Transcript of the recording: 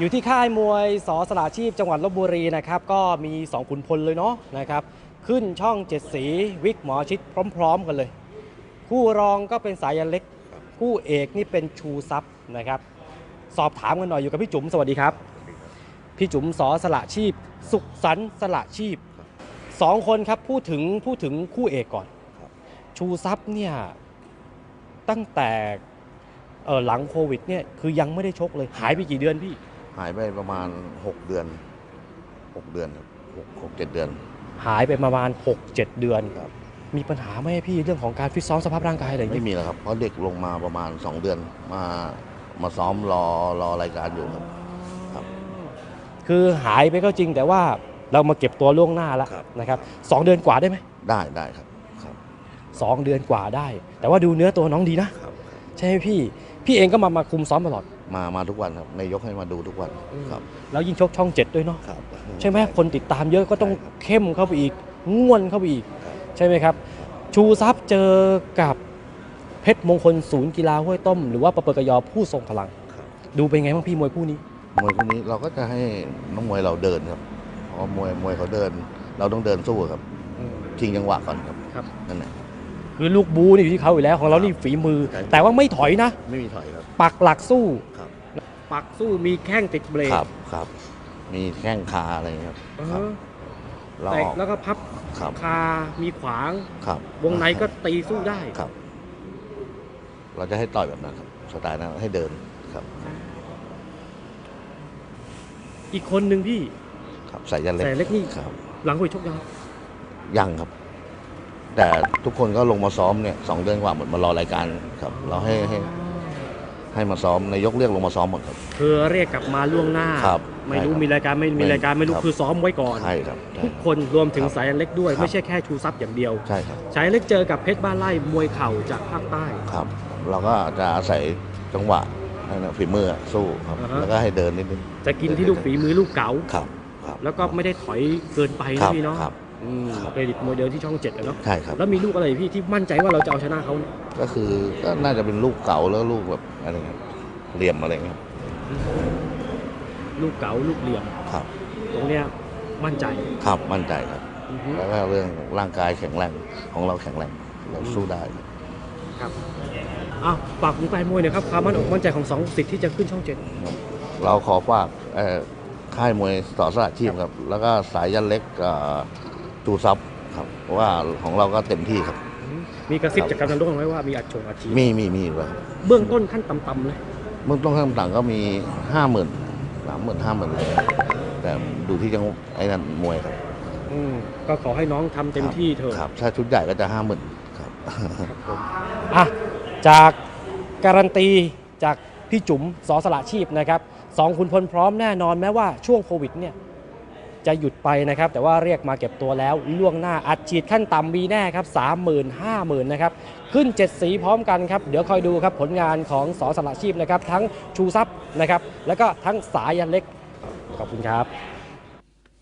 อยู่ที่ค่ายมวยสอสละชีพจังหวัดลบบุรีนะครับก็มี 2 ขุนพลเลยเนาะนะครับขึ้นช่องเจ็ดสีวิกหมอชิดพร้อม ๆ กันเลย คู่รองก็เป็นสายันเล็ก คู่เอกนี่เป็นชูซับนะครับสอบถามกันหน่อยอยู่กับพี่จุ๋มสวัสดีครับ พี่จุ๋มสอสละชีพ สุขสันต์สละชีพสองคนครับพูดถึงพูดถึงคู่เอกก่อน ชูซับเนี่ยตั้งแต่หลังโควิดเนี่ยคือยังไม่ได้ชกเลยหายไปกี่เดือนพี่ หายไปประมาณ 6 เดือน 6 เดือนครับหกหกเจ็ดเดือน หายไปประมาณ 6-7 เดือน ครับ มีปัญหาไหมพี่เรื่องของการฟิตซ้อมสภาพร่างกายอะไรอย่างไม่เงี้ยมีแล้วครับ เพราะเด็กลงมาประมาณ 2 เดือนมามาซ้อมรอรอรายการอยู่ครับ ครับคือหายไปก็จริงแต่ว่าเรามาเก็บตัวล่วงหน้าแล้วครับ นะครับสองเดือนกว่าได้ไหมได้ได้ครับครับ สองเดือนกว่าได้ แต่ว่าดูเนื้อตัวน้องดีนะ ครับ ใช่ไหมพี่ พี่เองก็มามาคุมซ้อมตลอด มามาทุกวันครับนายกให้มาดูทุกวันอืมครับ แล้วยิ่งชกช่องเจ็ดด้วยเนาะครับ ใช่ไหมคนติดตามเยอะก็ต้องใช่ครับเข้มเข้าไปอีกง่วนเข้าไปอีกครับใช่ไหมครับ ชูซับเจอกับเพชรมงคลศูนย์กีฬาห้วยต้ม หรือว่าประเปิดกยอผู้ทรงพลังครับดูเป็นไงบ้างพี่มวยคู่นี้ มวยคนนี้เราก็จะให้น้องมวยเราเดินครับเพราะว่ามวยมวยเขาเดิน เราต้องเดินสู้ครับชิงจังหวะก่อนครับครับนั่นแหละ คือลูกบูนี่อยู่ที่เขาอยู่แล้วของเรานี่ฝีมือใช่แต่ว่าไม่ถอยนะ ไม่มีถอยครับ ปักหลักสู้ ครับ ปักสู้มีแข้งติดเบรกครับครับ มีแข้งขาอะไรอย่างเงี้ยครับเอครับอเราแตอกอก แล้วก็พับครับ คามีขวาง ครับวงในก็ตีสู้ได้ครับ เราจะให้ต่อยแบบนั้นครับสไตล์นั้นให้เดินครับ อีกคนหนึ่งพี่ ครับใส่ยันเล็กใส่เล็กนี่ ครับ หลังคุยชกยังครับยังครับ แต่ทุกคนก็ลงมาซ้อมเนี่ยสองเดือนกว่าหมดมารอรายการครับ เราให้ให้ให้มาซ้อมนายกเรียกลงมาซ้อมหมดครับ คือเรียกกลับมาล่วงหน้า ครับไม่รู้ใช่ครับมีรายการไม่มีไม่รายการไม่รู้ครับ คือซ้อมไว้ก่อน ใช่ครับใช่ ทุกคนรวมถึงครับสายอันเล็กด้วย ครับ ไม่ใช่แค่ชูซับอย่างเดียว ใช่ครับ สายอันเล็กเจอกับเพชรบ้านไร่มวยเข่าจากภาคใต้ ครับ เราก็จะอาศัยจังหวะนั่นนะฝีมือสู้ครับ อ่าฮะ แล้วก็ให้เดินนิดนึงจะกินที่ลูกฝีมือลูกเก๋า ครับ ครับแล้วก็ไม่ได้ถอยเกินไปครันะบพี่เนาะครับ อืมครับเครดิตมวยเดิมที่ช่องเจ็ดอะเนาะใช่ครับ แล้วมีลูกอะไรพี่ที่มั่นใจว่าเราจะเอาชนะเขาเนี่ยก็คือก็น่าจะเป็นลูกเก่าแล้วลูกแบบอะไรเงี้ยเหลี่ยมอะไรเงี้ยลูกเก๋าลูกเหลี่ยม ครับ ตรงเนี้ยมั่นใจครับมั่นใจครับ อือฮึ แล้วก็เรื่องร่างกายแข็งแรงของเราแข็งแรงเราสู้ได้ ครับอ้าวฝากถึงแฟนมวยหน่อยครับความมั่นอกมั่นใจของสองสิทธิ์ที่จะขึ้นช่องเจ็ดเราขอฝากเอ่อค่ายมวยต่อสละชีพครับ แล้วก็สายยันเล็กกับ จูซับครับเพราะว่าของเราก็เต็มที่ครับ มีกระซิบจากกำนันโดงไว้ว่ามีอัดชงอัดฉีดมีมีมีอยู่แล้วครับเบื้องต้นขั้นต่ำๆเลยเมื่อต้นข้างต่างก็มีห้าหมื่นสามหมื่นห้าหมื่นเลยแต่ดูที่จังไอ้นั่นมวยครับอืมก็ขอให้น้องทำเต็มที่เถอะครับถ้าชุดใหญ่ก็จะห้าหมื่นครับอะจากการันตีจากพี่จุ๋มสอสละชีพนะครับสองคุณพลพร้อมแน่นอนแม้ว่าช่วงโควิดเนี่ย จะหยุดไปนะครับ แต่ว่าเรียกมาเก็บตัวแล้วล่วงหน้าอัดฉีดขั้นต่ำมีแน่ครับ30,000 50,000นะครับขึ้น 7 สีพร้อมกันครับ เดี๋ยวคอยดูครับผลงานของสอสละชีพนะครับ ทั้งชูซับนะครับ แล้วก็ทั้งสายันเล็กขอบคุณครับ